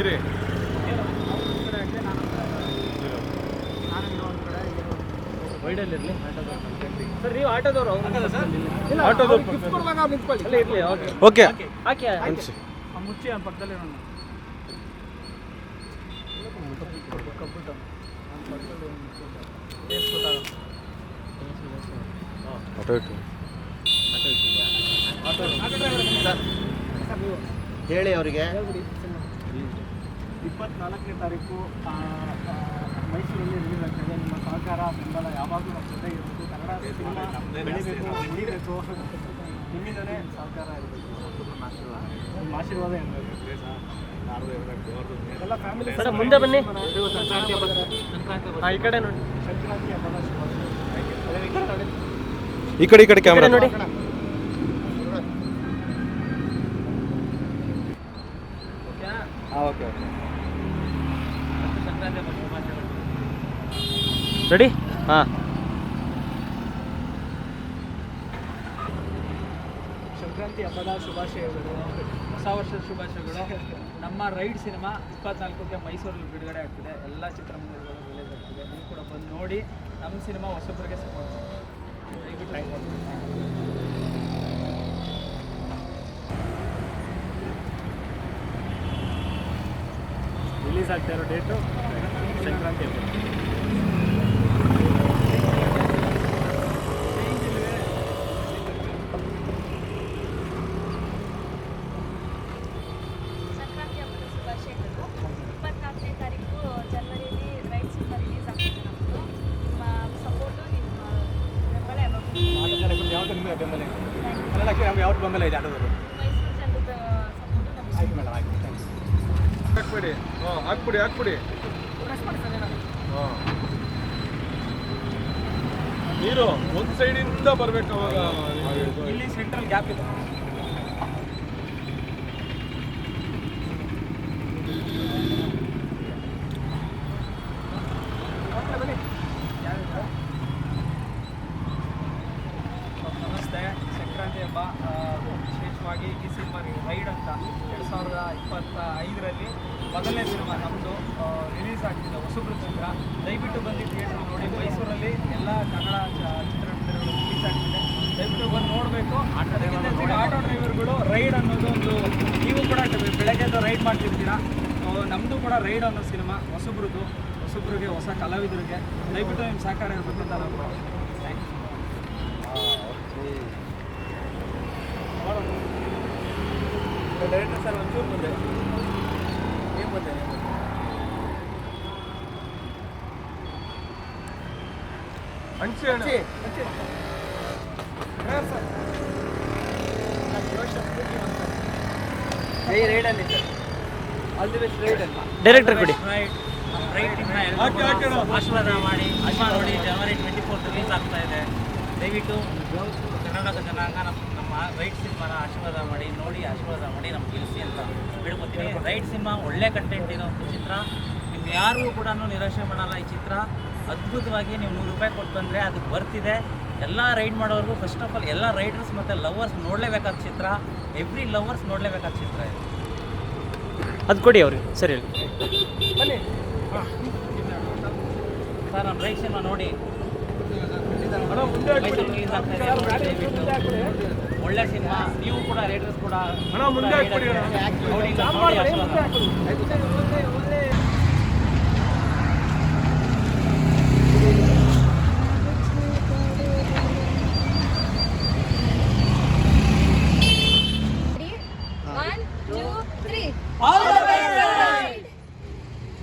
ಇರಿ. ವೈಡಲ್ಲಿ ಇರಲಿ ಸರ್? ನೀವು ಆಟೋದವರು ಆಟೋದವ್ರು ಅಲ್ಲೇ ಇರಲಿ ಓಕೆ. ಓಕೆ. ಹಾಕಿ ಅನ್ಸಿ ಮುಚ್ಚಿ ಆ ಪಕ್ಕದಲ್ಲೇ ನಾನು ಆಟೋ ಇಟ್ಟು. ಹೇಳಿ ಅವರಿಗೆ. ಇಪ್ಪತ್ನಾಲ್ಕನೇ ತಾರೀಕು ಮೈಸೂರಲ್ಲಿ ರಿಲೀಸ್ ಆಗ್ತದೆ ನಿಮ್ಮ ಸಹಕಾರ ಬೆಂಬಲ ಯಾವಾಗಲೂ ನಮ್ಮ ಜೊತೆ ಇರಬೇಕು. ಕನ್ನಡ ಸಿನಿಮಾ ಬೆಳಿಬೇಕು ಉಳಿಬೇಕು. ನಿಮ್ಮಿಂದಲೇ ಸಹಕಾರ ಇರಬೇಕು. ನಿಮ್ಮ ಆಶೀರ್ವಾದ ಇರಬೇಕು ಎಲ್ಲ ಫ್ಯಾಮಿಲಿ ಸರ್, ಮುಂದೆ ಬನ್ನಿ. ಈ ಕಡೆ ನೋಡಿ. ಸಂಕ್ರಾಂತಿ ಹಬ್ಬದ ಶುಭಾಶಯ ಈ ಕಡೆ ಈ ಕಡೆ ಕ್ಯಾಮ್ರಾ ನೋಡಿ. Okay okay. ರೆಡಿ ಹಾಂ. ಸಂಕ್ರಾಂತಿ ಹಬ್ಬದ ಶುಭಾಶಯಗಳು ಹೊಸ ವರ್ಷದ ಶುಭಾಶಯಗಳು. ನಮ್ಮ ರೈಡ್ ಸಿನಿಮಾ ಇಪ್ಪತ್ನಾಲ್ಕಕ್ಕೆ ಮೈಸೂರಲ್ಲಿ ಬಿಡುಗಡೆ ಆಗ್ತಿದೆ. ಎಲ್ಲ ಚಿತ್ರಮಂದಿರಗಳು ರಿಲೀಸ್ ಆಗ್ತಿದೆ. ನೀವು ಕೂಡ ಬಂದು ನೋಡಿ ನಮ್ಮ ಸಿನಿಮಾ ಹೊಸಬ್ರಿಗೆ ಸಪೋರ್ಟ್ ರಿಲೀಸ್ ಆಗ್ತಾ ಇರೋ ಡೇಟು ಸಂಕ್ರಾಂತಿ ಹಬ್ಬ. ಯಾವ್ದು ನಿಮಗೆ ಬೆಂಬಲ ಇದೆ ಕನ್ನಡಕ್ಕೆ ನಮ್ಗೆ ಯಾವ್ದು ಬೆಂಬಲ ಇದೆ ಆಟೋದವರು ಆಯ್ತು ಮೇಡಮ್, ಆಯ್ತು ಥ್ಯಾಂಕ್ಸ್ ಹಾಕ್ಬಿಡಿ. ಹಾಂ, ಹಾಕ್ಬಿಡಿ ಹಾಕ್ಬಿಡಿ. ಹಾಂ. ನೀರು ಒಂದು ಸೈಡಿಂದ ಬರಬೇಕು ಅವಾಗ. ಇಲ್ಲಿ ಸೆಂಟ್ರಲ್ ಗ್ಯಾಪ್ ಇದೆ. ನಮಸ್ತೆ ವಿಶೇಷವಾಗಿ ಈ ಸಿನಿಮಾ ರೈಡ್ ಅಂತ ಎರಡು ಸಾವಿರದ ಇಪ್ಪತ್ತ ಐದರಲ್ಲಿ ಮೊದಲನೇ ಸಿನಿಮಾ ನಮ್ಮದು ರಿಲೀಸ್ ಆಗ್ತಿದೆ ಹೊಸಬ್ರ ಚಿತ್ರ ದಯವಿಟ್ಟು ಬಂದು ಥಿಯೇಟರ್ ನೋಡಿ. ಮೈಸೂರಲ್ಲಿ ಎಲ್ಲ ಕನ್ನಡ ಚಿತ್ರಮಂದಿರಗಳು ರಿಲೀಸ್ ಆಗ್ತಿದೆ. ದಯವಿಟ್ಟು ಬಂದು ನೋಡಬೇಕು. ಆಟೋ ಆಟೋ ಡ್ರೈವರ್ಗಳು ರೈಡ್ ಅನ್ನೋದು ಒಂದು ನೀವು ಕೂಡ ಬೆಳಗ್ಗೆ ರೈಡ್ ಮಾಡ್ತಿರ್ತೀರಾ? ನಮ್ಮದು ಕೂಡ ರೈಡ್ ಅನ್ನೋ ಸಿನಿಮಾ ಹೊಸಬ್ರದ್ದು ಹೊಸಬ್ರಿಗೆ ಹೊಸ ಕಲಾವಿದರಿಗೆ. ದಯವಿಟ್ಟು ನಿಮ್ಮ ಸಹಕಾರ ಇರಬೇಕು ಅಂತ ನಾನು ಥ್ಯಾಂಕ್ ಯು ಡೈರೆಕ್ಟರ್ ಸರ್ ರೈಡಲ್ಲಿ ಆಲ್ ದಿ ಬೆಸ್ಟ್ ರೈಡಲ್ಲಿ ಡೈರೆಕ್ಟರ್ ಕೊಡಿ. ಆಶೀರ್ವಾದ ಮಾಡಿ ನೋಡಿ ಜನವರಿ ಟ್ವೆಂಟಿ ಫೋರ್ತ್ ರಿಲೀಸ್ ಆಗ್ತಾ ಇದೆ ದಯವಿಟ್ಟು ಕರ್ನಾಟಕ ಜನಾಂಗ ನಮ್ಮ ರೈಟ್ ಸಿನಿಮಾನ ಆಶೀರ್ವಾದ ಮಾಡಿ ನೋಡಿ ಆಶೀರ್ವಾದ ಮಾಡಿ ನಮ್ಗೆ ಗೆಲ್ಲಿಸಿ ಅಂತ ಬೇಡ್ಕೊತೀನಿ ರೈಟ್ ಸಿನಿಮಾ ಒಳ್ಳೆ ಕಂಟೆಂಟ್ ಇರೋ ಚಿತ್ರ ನೀವು ಯಾರಿಗೂ ಕೂಡ ನಿರಾಶೆ ಮಾಡಲ್ಲ ಈ ಚಿತ್ರ ಅದ್ಭುತವಾಗಿ ನೀವು ನೂರು ರೂಪಾಯಿ ಕೊಟ್ಟು ಬಂದರೆ ಅದಕ್ಕೆ ಬರ್ತಿದೆ ಎಲ್ಲ ರೈಡ್ ಮಾಡೋರ್ಗು ಫಸ್ಟ್ ಆಫ್ ಆಲ್ ಎಲ್ಲ ರೈಡರ್ಸ್ ಮತ್ತು ಲವರ್ಸ್ ನೋಡಲೇಬೇಕಾದ ಚಿತ್ರ ಎವ್ರಿ ಲವರ್ಸ್ ನೋಡಲೇಬೇಕಾದ ಚಿತ್ರ ಇದು ಅದು ಕೊಡಿ ಅವ್ರಿಗೆ ಸರಿ ಹೇಳಿ ಬನ್ನಿ ಸರ್ ನಮ್ಮ ರೈಟ್ ಸಿನಿಮಾ ನೋಡಿ ಒಳ್ಳೆ ಸಿನಿಮಾ ನೀವು ಕೂಡ ರೇಟರ್ಸ್ ಕೂಡ ಮುಂದೆ